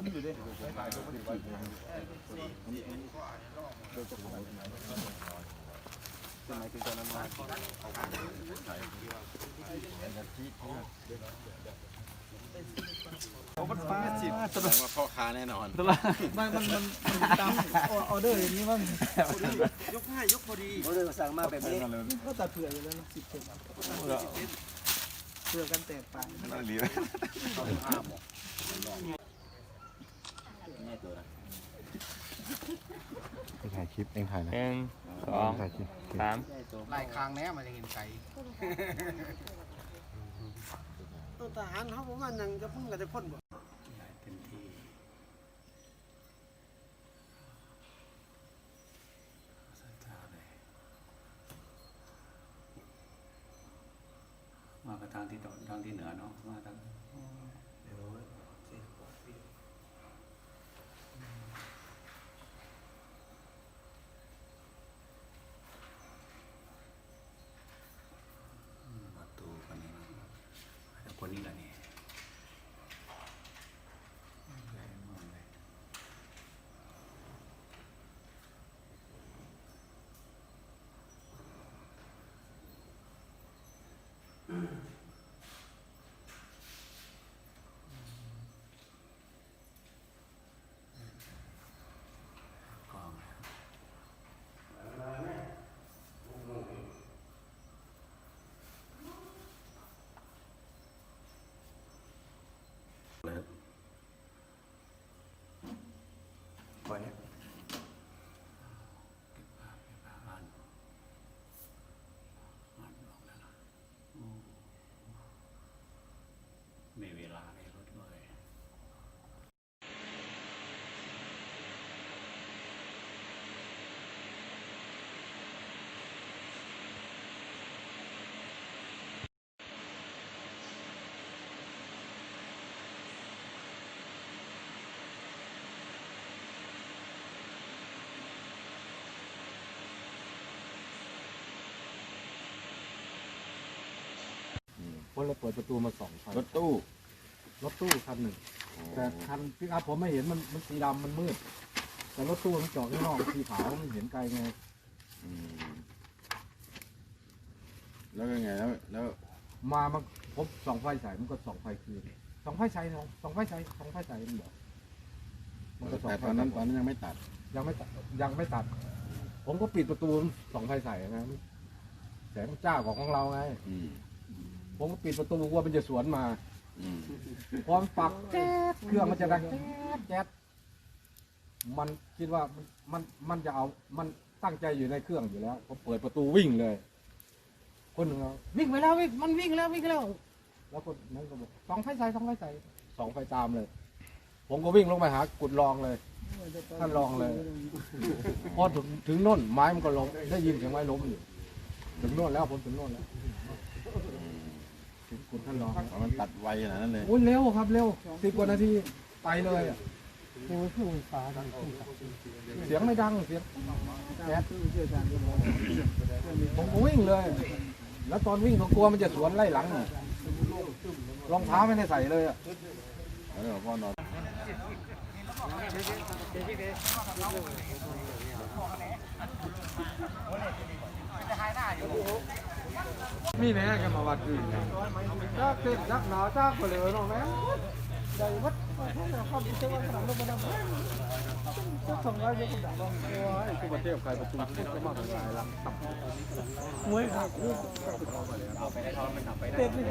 คุ้มอยู่ดิมันฟ้าสิบแสดงว่าพ่อค้าแน่นอนมันมันมันตามออเดอร์อย่างนี้มั้งยกให้ยกพอดีออเขาเลยสั่งมาแบบนี้ก็ตัดเผื่ออยู่แล้วนะสิบเซนเผื่อกันแตกไป ถ่ายคลิปเองถ่ายนะหนึ่งสองถ่ายคลิปสามลายคางแน่มันจะเห็นไก่ตัวทหารเขาผมว่านังจะพุ่งกับจะพ่นบ่มากับทางที่ตะวันทางที่เหนือเนาะมาทางอืมประตูคนนี้นะแต่คนนี้แหละนี่ใหญ่มากเลย กองเลย ปล่อยเก็บผ้าเก็บผ้าอ่านอ่านออกแล้วนะอืมมีเวลาในรถด้วย คนเลยเปิดประตูมาสองคันรถตู้รถตู้คันหนึ่ง แต่คันพิกอัพผมไม่เห็นมันมันสีดำมันมืด แต่รถตู้มันจอดข้างนอกสีขาวมันเห็นไกลไงอืมแล้วเป็นไงแล้วแล้วมามันพบสองไฟฉายมันก็สองไฟคืนสองไฟฉายสองสองไฟฉายสองไฟฉายมันบอกมันก็สองแต่ไฟตอนนั้นตอนนั้นยังไม่ตัดยังไม่ตัดยังไม่ตัด ผมก็ปิดประตูสองไฟฉายนะแสงจ้าของของเราไง อืม ผมก็ปิดประตูกลัว่ามันจะสวนมาอืมพอมันปักแจ๊ดเครื่องมันจะดังแจ๊ดแจ๊ดมันคิดว่ามันมันมันจะเอามันตั้งใจอยู่ในเครื่องอยู่แล้วผมเปิดประตูวิ่งเลย คนหนึ่งเอาวิ่งไปแล้ววิ่งมันวิ่งแล้ววิ่งแล้ว แล้วคนนั้นก็บอกสองไฟใส่สองไฟใส่สองไฟตามเลย ผมก็วิ่งลงไปหากุดรองเลยท่านรองเลยพอถึงถึงโน่นไม้มันก็ลงได้ยินเสียงไม้ล้มอยู่ถึงโน่นแล้วผมถึงโน่นแล้วถึง คุณท่านรองเพราะมันตัดไวขนาดนั้นเลยโอ้ยเร็วครับเร็วสิบกว่านาทีไปเลยอะโอ้ยผู้ฟ้าดังเสียงไม่ดังเสียงแก๊สบอกผมวิ่งเลย แล้วตอนวิ่งก็กลัวมันจะสวนไล่หลังรองเท้าไม่ได้ใส่เลยอะแล้วพ่อนอน มีแม่กันมาวัดอื่นจ้าเต็มจักหนาจ้าก็เลือเนาะแม่ใจวัดเขาเนี่ยเขาดิเซวันขนาดลงมาดังก็ทำร้ายยังด่าลองโอ้ยกูมาเทียบใครประตูพุทธก็มาทำลายหลังตับมวยขาดลูกเต็มเลย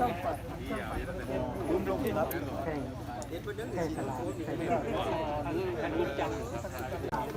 ต้องปัดลุ้มลงรับแข่งแข่งตลาดแข่งตลา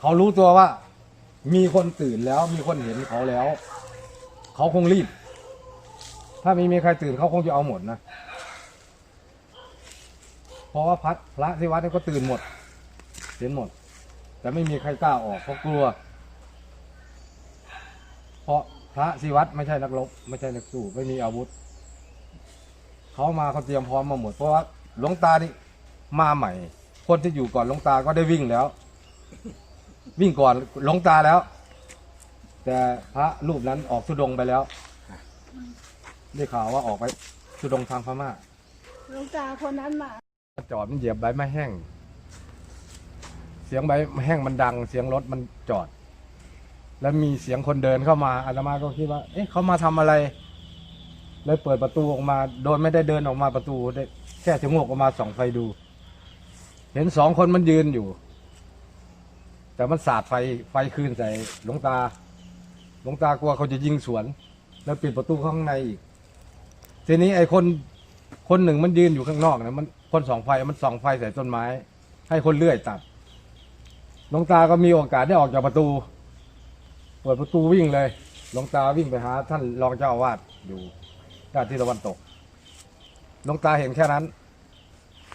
เขารู้ตัวว่า มีคนตื่นแล้วมีคนเห็นเขาแล้ว เขาคงรีบ ถ้าไม่มีใครตื่นเขาคงจะเอาหมดนะเพราะว่าพระพระที่วัดนี่ก็ตื่นหมดเห็นหมด แต่ไม่มีใครกล้าออกเพราะกลัว เพราะพระศิวัตไม่ใช่นักรบไม่ใช่นักสู้ไม่มีอาวุธเขามาเขาเตรียมพร้อมมาหมดเพราะว่าหลวงตานี่มาใหม่ คนที่อยู่ก่อนหลวงตาก็ได้วิ่งแล้ว วิ่งก่อนหลวงตาแล้ว แต่พระรูปนั้นออกทุดงค์ไปแล้วได้ข่าวว่าออกไปทุดงค์ทางพม่าหลวงตาคนนั้นมาจอดมันเหยียบใบไม้แห้ง เสียงใบไม้แห้งมันดัง เสียงรถมันจอด แล้วมีเสียงคนเดินเข้ามาอาตมาก็คิดว่า เอ๊ะเขามาทำอะไร เลยเปิดประตูออกมา โดยไม่ได้เดินออกมาประตูได้แค่ชะโงกออกมาส่องไฟดู เห็นสองคนมันยืนอยู่ แต่มันสาดไฟไฟคืนใส่หลวงตา หลวงตากลัวเขาจะยิงสวน แล้วปิดประตูข้างในอีก ทีนี้ไอ้คนคนหนึ่งมันยืนอยู่ข้างนอกนะมันคนสองไฟมันส่องไฟใส่ต้นไม้ ให้คนเลื่อยตัดหลวงตาก็มีโอกาสได้ออกจากประตู เปิดประตูวิ่งเลยหลวงตาวิ่งไปหา ท่านรองเจ้าอาวาสอยู่ด้านที่ตะวันตกหลวงตาเห็นแค่นั้น